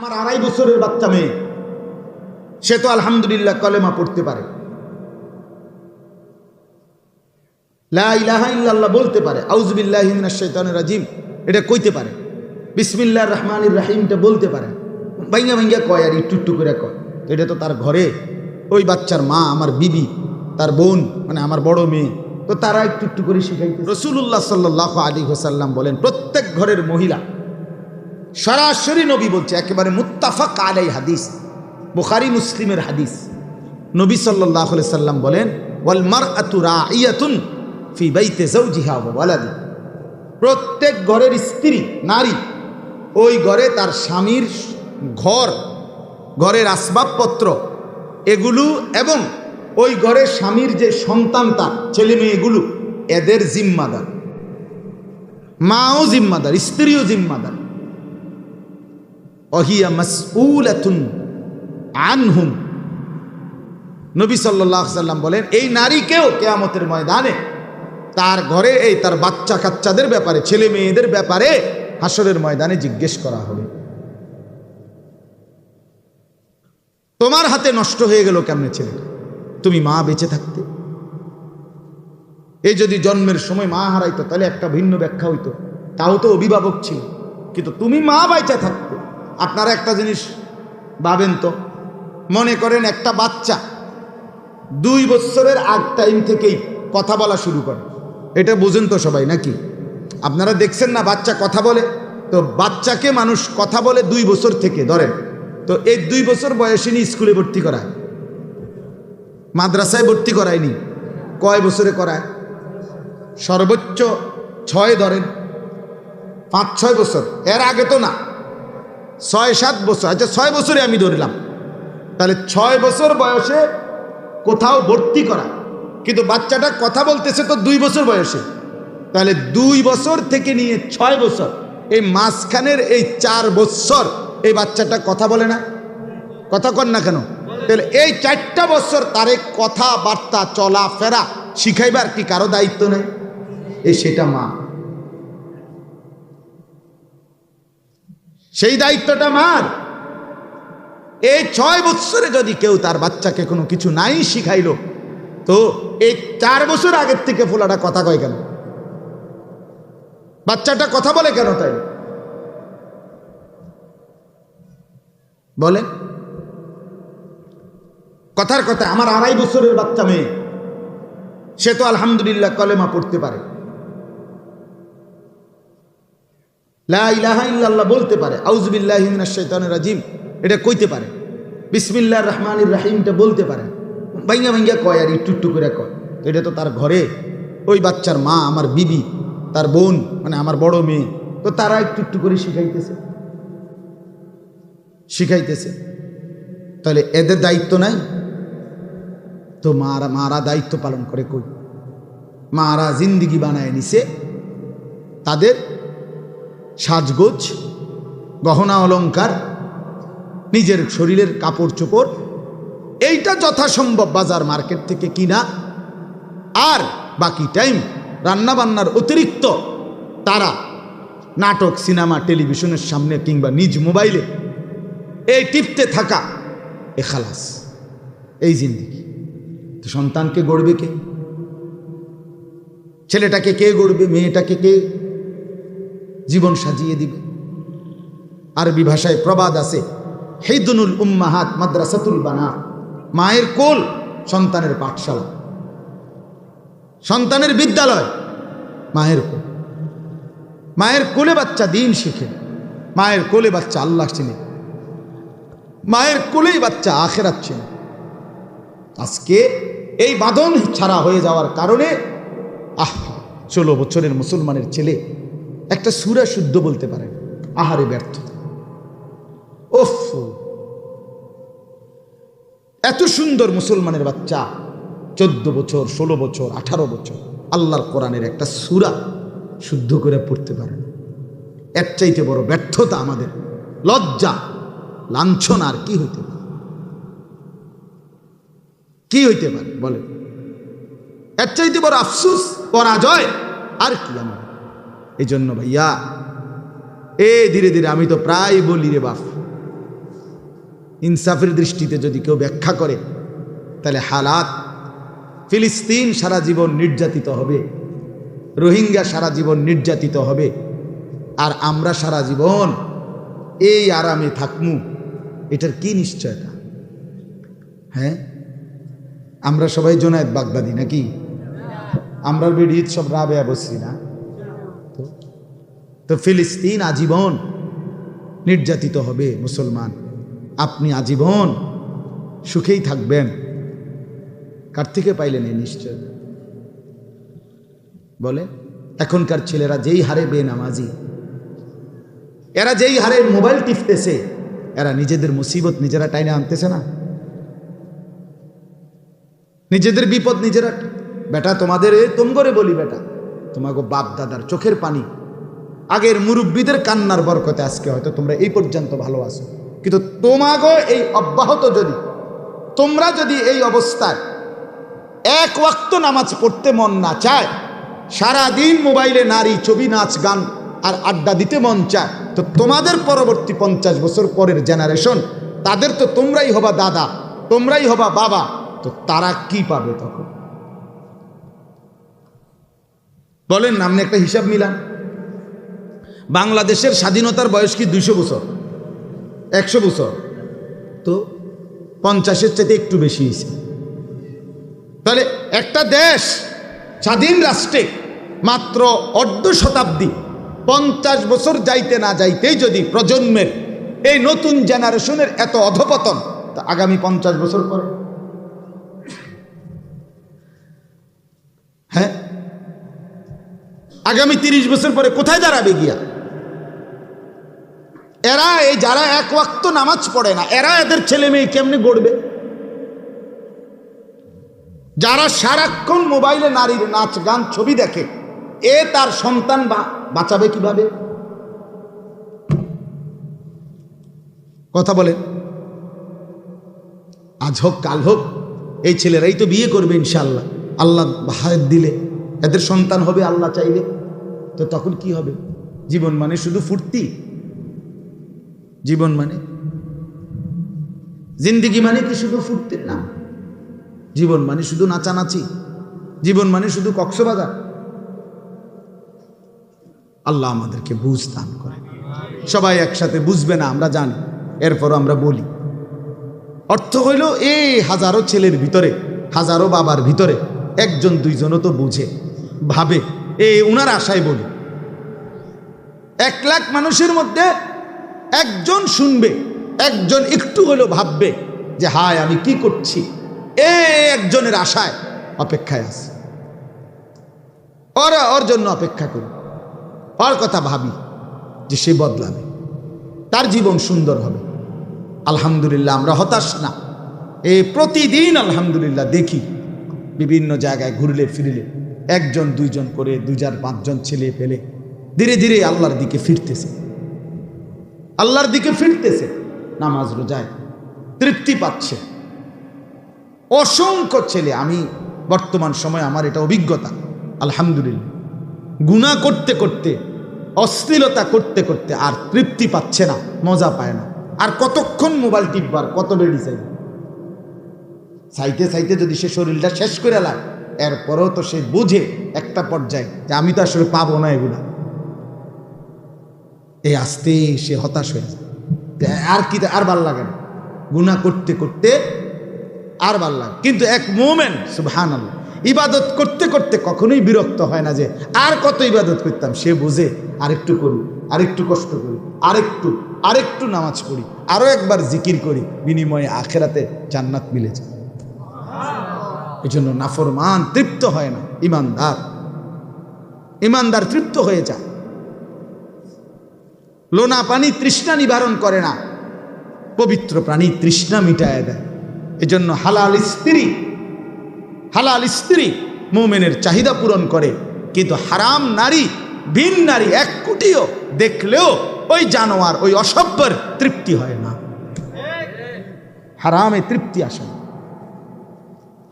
আমার আড়াই বছরের বাচ্চা মেয়ে। সে তো আলহামদুলিল্লাহ কলেমা পড়তে পারে। লা ইলাহা ইল্লাল্লাহ বলতে পারে। রাজিম। এটা কইতে পারে। বিসমিল্লাহির রহমানির রহিমটা বলতে পারে। ভাইঙ্গা ভাইঙ্গা কয় আর একটু একটু করে কয়। এটা তো তার ঘরে। ওই বাচ্চার মা, আমার বিবি, তার বোন মানে আমার বড় মেয়ে। তো তারা একটু একটু করে শিখাইতে রসুল্লাহ সাল্লাহ আলী হোসাল্লাম বলেন, প্রত্যেক ঘরের মহিলা সরাসরি নবী বলছে, একেবারে মুত্তাফাক আলাই হাদিস, বুখারি মুসলিমের হাদিস। নবী সাল্লাহ সাল্লাম বলেন, ওয়াল মার আতুরা ইয়াতুন ফি বাইতে জৌজিহা ওয়ালাদি। প্রত্যেক ঘরের স্ত্রী, নারী, ওই ঘরে তার স্বামীর ঘর, ঘরের আসবাবপত্র, এগুলো এবং ওই ঘরে স্বামীর যে সন্তান তার, ছেলে মেয়েগুলো এদের জিম্মাদার। মাও জিম্মাদার, স্ত্রীও জিম্মাদার। অহিয়া মাসউলাতুন আনহুম। নবী সাল্লাহ সাল্লাম বলেন, এই নারীকেও কেয়ামতের ময়দানে তার ঘরে, এই তার বাচ্চা কাচ্চাদের ব্যাপারে ছেলে মেয়েদের ব্যাপারে হাসরের ময়দানে জিজ্ঞেস করা হবে। তোমার হাতে নষ্ট হয়ে গেল কেমনে ছেলেটা তুমি মা বেঁচে থাকতে। এই যদি জন্মের সময় মা হারাইতো, তাহলে একটা ভিন্ন ব্যাখ্যা হইতো। তাও তো অভিভাবক ছিল। কিন্তু তুমি মা বাইচা থাকতে। আপনারা একটা জিনিস ভাবেন তো। মনে করেন একটা বাচ্চা দুই বছরের আগ টাইম থেকেই কথা বলা শুরু করে। এটা বুঝেন তো সবাই নাকি? আপনারা দেখছেন না বাচ্চা কথা বলে? তো বাচ্চাকে মানুষ কথা বলে দুই বছর থেকে, ধরেন। তো এই দুই বছর বয়সে নিয়ে স্কুলে ভর্তি করায়। মাদ্রাসায় ভর্তি করায়নি। কয় বছরে করায়? সর্বোচ্চ ছয় ধরেন। পাঁচ, ছয় বছর। এর আগে তো না। ছয়, সাত বছর। আচ্ছা ছয় বছরে আমি ধরলাম। তাহলে ছয় বছর বয়সে কোথাও ভর্তি করা। কিন্তু বাচ্চাটা কথা বলতেছে তো দুই বছর বয়সে। তাহলে দুই বছর থেকে নিয়ে ছয় বছর। এই মাঝখানের এই চার বছর এই বাচ্চাটা কথা বলে না। কথা কর না কেন? তাহলে এই চারটা বছর তারে কথাবার্তা চলা ফেরা শিখাইবার কি কারও দায়িত্ব নেই? এই সেটা মা। সেই দায়িত্বটা মার। এই ছয় বৎসরে যদি কেউ তার বাচ্চাকে কোনো কিছু নাই শিখাইলো, তো এই চার বছর আগের থেকে ফোলাটা কথা কয় কেন? বাচ্চাটা কথা বলে কেন তাই? বলে, কথার কথা, আমার আড়াই বছরের বাচ্চা মেয়ে, সে তো আলহামদুলিল্লাহ কলেমা পড়তে পারে। লা ইলাহা ইল্লাল্লাহ বলতে পারে। আউজবিল্লাহি মিনাশ শাইতানির রাজিম। এটা কইতে পারে। বিসমিল্লাহির রহমানির রাহিমটা বলতে পারে। ভাইঙ্গা ভাইঙ্গা কয় আর একটু একটু করে কয়। এটা তো তার ঘরে। ওই বাচ্চার মা, আমার বিবি, তার বোন মানে আমার বড় মেয়ে। তো তারা একটু একটু করে শিখাইতেছে। শিখাইতেছে। তাহলে এদের দায়িত্ব নাই? তো মারা মারা দায়িত্ব পালন করে কই? মারা জিন্দিগি বানায় নিছে। তাদের সাজগোজ, গহনা অলঙ্কার নিজের শরীরের কাপড় চোপড়, এইটা যথাসম্ভব বাজার মার্কেট থেকে কিনা। আর বাকি টাইম রান্নাবান্নার অতিরিক্ত তারা নাটক, সিনেমা, টেলিভিশনের সামনে কিংবা নিজ মোবাইলে এই টিপতে থাকা এ খালাস এই জিন্দিগি। তো সন্তানকে গড়বে কে? ছেলেটাকে কে গড়বে? মেয়েটাকে কে জীবন সাজিয়ে দিবে। আরবি ভাষায় প্রবাদ আছে, হেদুনুল উম্মাহাত মাদ্রাসাতুল বানা মায়ের কোল সন্তানের পাঠশালা। সন্তানের বিদ্যালয়, মায়ের কোল। মায়ের কোলে বাচ্চা দিন শিখে, মায়ের কোলে বাচ্চা আল্লাহ চিনে। মায়ের কোলেই বাচ্চা আখেরাত চিনে। আজকে এই বাঁধন ছাড়া হয়ে যাওয়ার কারণে, আহ, ষোলো বছরের মুসলমানের ছেলে একটা সুরা শুদ্ধ বলতে পারে আহারে ব্যর্থ। ওফ! এত সুন্দর মুসলমানের বাচ্চা। চোদ্দ বছর, ষোলো বছর, আঠারো বছর। আল্লাহর কোরআনের একটা সুরা শুদ্ধ করে পড়তে পারে না এর চাইতে বড় ব্যর্থতা আমাদের। লজ্জা, লাঞ্ছনা আর কি হইতে পারে? কি হইতে পারে? বলে এর চাইতে বড় আফসুস, পরাজয় আর কি আমার? এই জন্য ভাইয়া, এ ধীরে ধীরে আমি তো প্রায় বলি রে বাপ। ইনসাফের দৃষ্টিতে যদি কেউ ব্যাখ্যা করে, তাহলে হালাত ফিলিস্তিন সারা জীবন নির্যাতিত হবে, রোহিঙ্গা সারা জীবন নির্যাতিত হবে, আর আমরা সারা জীবন এই আরামে থাকমু, এটার কি নিশ্চয়তা? হ্যাঁ? আমরা সবাই জোনায়েত বাগদাদি নাকি? আমরা বেডিত সব রাবেয়া বসছি না? তো ফিলিস্তিন আজীবন নির্যাতিত হবে মুসলমান। আপনি আজীবন সুখেই থাকবেন। কার থেকে পাইলেন এই নিশ্চয়? বলে এখনকার ছেলেরা যেই হারে বেনামাজি, এরা যেই হারে মোবাইল টিপতেছে, এরা নিজেদের মুসিবত নিজেরা টাইনে আনতেছে না। নিজেদের বিপদ নিজেরা, বেটা, তোমাদের এ তুম করে বলি, বেটা তোমাকে বাপ দাদার চোখের পানি আগের মুরব্বীদের কান্নার বরকতে আজকে হয়তো তোমরা এই পর্যন্ত ভালো আছো। কিন্তু তোমাগো এই অব্যাহত যদি, তোমরা যদি এই অবস্থায় এক ওয়াক্ত নামাজ পড়তে মন না চায়, সারাদিন মোবাইলে নারী ছবি, নাচ, গান আর আড্ডা দিতে মন চায়, তো তোমাদের পরবর্তী পঞ্চাশ বছর পরের জেনারেশন, তাদের তো তোমরাই হবা দাদা, তোমরাই হবা বাবা, তো তারা কি পাবে তখন? বলেন আপনি একটা হিসাব মিলান। বাংলাদেশের স্বাধীনতার বয়স কি দুইশো বছর? একশো বছর। তো পঞ্চাশের চাইতে একটু বেশি হয়েছে। তাহলে একটা দেশ, স্বাধীন রাষ্ট্রে মাত্র অর্ধ শতাব্দী, পঞ্চাশ বছর যাইতে না যাইতেই যদি প্রজন্মের এই নতুন জেনারেশনের এত অধপতন, তা আগামী পঞ্চাশ বছর পরে। হ্যাঁ? আগামী তিরিশ বছর পরে কোথায় দাঁড়াবে গিয়া? যারা এক ওয়াক্ত নামাজ পড়ে না, এরা এদের ছেলে মেয়ে কেমনে গড়বে? যারা সারাক্ষণ মোবাইলে নারীর নাচ গান ছবি দেখে, এ তার সন্তান বাঁচাবে কীভাবে? কথা বলেন। আজ হোক, কাল হোক, এই ছেলেরাই তো বিয়ে করবে ইনশাল্লাহ আল্লাহ হায়াত দিলে, এদের সন্তান হবে আল্লাহ চাইলে। তো তখন কি হবে? জীবন মানে শুধু ফুর্তি? জীবন মানে? জিন্দিগি মানে কি শুধু ফুর্তির নাম জীবন মানে শুধু নাচানাচি। জীবন মানে শুধু কক্সবাজার। আল্লাহ আমাদেরকে বুঝ দান করে সবাই একসাথে বুঝবে না, আমরা জানি। এরপর আমরা বলি। অর্থ হইল এই হাজারো ছেলের ভিতরে, হাজারো বাবার ভিতরে, একজন দুইজনও তো বুঝে, ভাবে। এ উনার আশায় বলি। এক লাখ মানুষের মধ্যে একজন শুনবে, একজন একটু হলেও ভাববে যে হায়, আমি কি করছি? এ একজনের আশায় অপেক্ষায় আছে। ওর ওর জন্য অপেক্ষা করি। ওর কথা ভাবি যে সে বদলাবে। তার জীবন সুন্দর হবে। আলহামদুলিল্লাহ, আমরা হতাশ না। এ প্রতিদিন আলহামদুলিল্লাহ দেখি বিভিন্ন জায়গায় ঘুরলে, ফিরলে একজন, দুইজন করে দুজার পাঁচজন ছেলে পেলে ধীরে ধীরে আল্লাহর দিকে ফিরতেছে। আল্লাহর দিকে ফিরতেছে, নামাজ রোজায় তৃপ্তি পাচ্ছে। অসংখ্য ছেলে, আমি বর্তমান সময় আমার এটা অভিজ্ঞতা, আলহামদুলিল্লাহ। গুণা করতে করতে, অশ্লীলতা করতে করতে আর তৃপ্তি পাচ্ছে না, মজা পায় না। আর কতক্ষণ মোবাইল টিপবার কত বেড়ি চাই সাইতে সাইতে যদি সে শরীরটা শেষ করে লায়, এরপরেও তো সে বুঝে একটা পর্যায়ে যে আমি তো আসলে পাবো না এগুলা। এই আসতে সে হতাশ হয়ে যায়। আর কি আর লাগে না। গুণা করতে করতে আর ভালো লাগে। কিন্তু এক মোমেন্ট সুবহান আল্লাহ ইবাদত করতে করতে কখনোই বিরক্ত হয় না যে আর কত ইবাদত করতাম। সে বুঝে, আরেকটু করি, আরেকটু কষ্ট করি, আরেকটু আরেকটু নামাজ পড়ি আরও একবার জিকির করি, বিনিময়ে আখেরাতে জান্নাত মিলে যায়। এই জন্য নাফরমান তৃপ্ত হয় না, ইমানদার। ইমানদার তৃপ্ত হয়ে যায়। লোনা পানি তৃষ্ণা নিবারণ করে না। পবিত্র প্রাণী তৃষ্ণা মিটায় দেয়। এজন্য হালাল স্ত্রী হালাল স্ত্রী মোমেনের চাহিদা পূরণ করে। কিন্তু হারাম নারী, ভিন নারী এক কোটিও দেখলেও ওই জানোয়ার, ওই অসভ্যের তৃপ্তি হয় না। হারামে তৃপ্তি আসে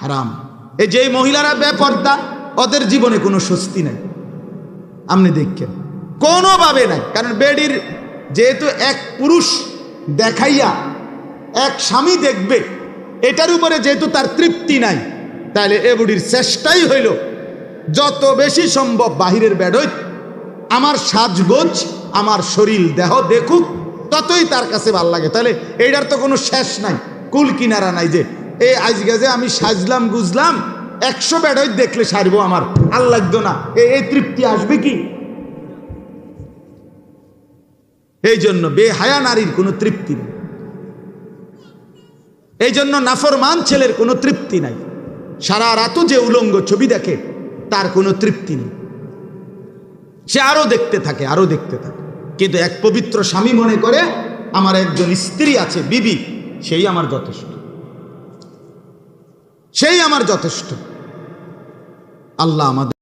হারাম। এই যে মহিলারা বেপর্দা, ওদের জীবনে কোনো স্বস্তি নেই। আপনি দেখছেন কোনোভাবে নাই। কারণ বেডির যেহেতু এক পুরুষ দেখাইয়া এক স্বামী দেখবে, এটার উপরে যেহেতু তার তৃপ্তি নাই, তাহলে এ বুড়ির চেষ্টাই হইল, যত বেশি সম্ভব বাহিরের বেডই, আমার সাজগোজ, আমার শরীর দেহ দেখুক, ততই তার কাছে ভালো লাগে। তাহলে এইটার তো কোনো শেষ নাই, কুল কিনারা নাই যে এই আজকে যে আমি সাজলাম, গুজলাম, একশো বেডই দেখলে সারবো আমার, আর লাগতো না, এ- এই তৃপ্তি আসবে কি? এই জন্য বেহায়া নারীর কোনো তৃপ্তি নেই। এই জন্য নাফরমান ছেলের কোনো তৃপ্তি নাই। সারা রাতও যে উলঙ্গ ছবি দেখে, তার কোনো তৃপ্তি নেই। সে আরও দেখতে থাকে, আরও দেখতে থাকে। কিন্তু এক পবিত্র স্বামী মনে করে, আমার একজন স্ত্রী আছে, বিবি, সেই আমার যথেষ্ট। সেই আমার যথেষ্ট। আল্লাহ আমাদের